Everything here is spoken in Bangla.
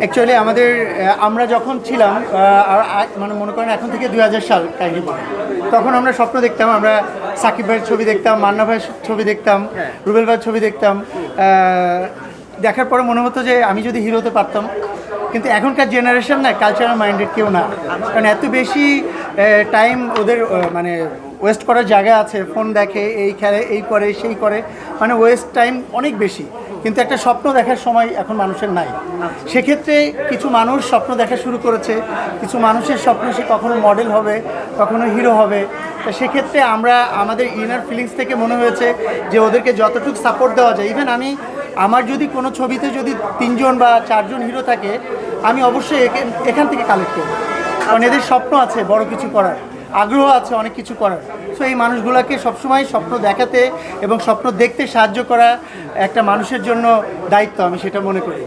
অ্যাকচুয়ালি আমাদের আমরা যখন ছিলাম আর মানে মনে করেন এখন থেকে দুই হাজার সাল কাহিনী। তখন আমরা স্বপ্ন দেখতাম আমরা সাকিব ভাইয়ের ছবি দেখতাম মান্না ভাইয়ের ছবি দেখতাম রুবেল ভাইয়ের ছবি দেখতাম। দেখার পরে মনে হতো যে আমি যদি হিরো হতে পারতাম কিন্তু এখনকার জেনারেশন না কালচারাল মাইন্ডেড কেউ না। কারণ এত বেশি টাইম ওদের মানে ওয়েস্ট করার জায়গা আছে ফোন দেখে এই খেলে এই করে সেই করে। মানে ওয়েস্ট টাইম অনেক বেশি। কিন্তু একটা স্বপ্ন দেখার সময় এখন মানুষের নাই। সেক্ষেত্রে কিছু মানুষ স্বপ্ন দেখা শুরু করেছে, কিছু মানুষের স্বপ্ন সে কখনো মডেল হবে, কখনো হিরো হবে। তো সেক্ষেত্রে আমরা, আমাদের ইনার ফিলিংস থেকে মনে হয়েছে যে ওদেরকে যতটুকু সাপোর্ট দেওয়া যায় ইভেন আমি, আমার যদি কোনো ছবিতে যদি তিনজন বা চারজন হিরো থাকে, আমি অবশ্যই এখান থেকে কালেক্ট করব। কারণ এদের স্বপ্ন আছে বড় কিছু করার। আগ্রহ আছে অনেক কিছু করার। সো এই মানুষগুলোকে সবসময় স্বপ্ন দেখাতে এবং স্বপ্ন দেখতে সাহায্য করা একটা মানুষের জন্য দায়িত্ব, আমি সেটা মনে করি।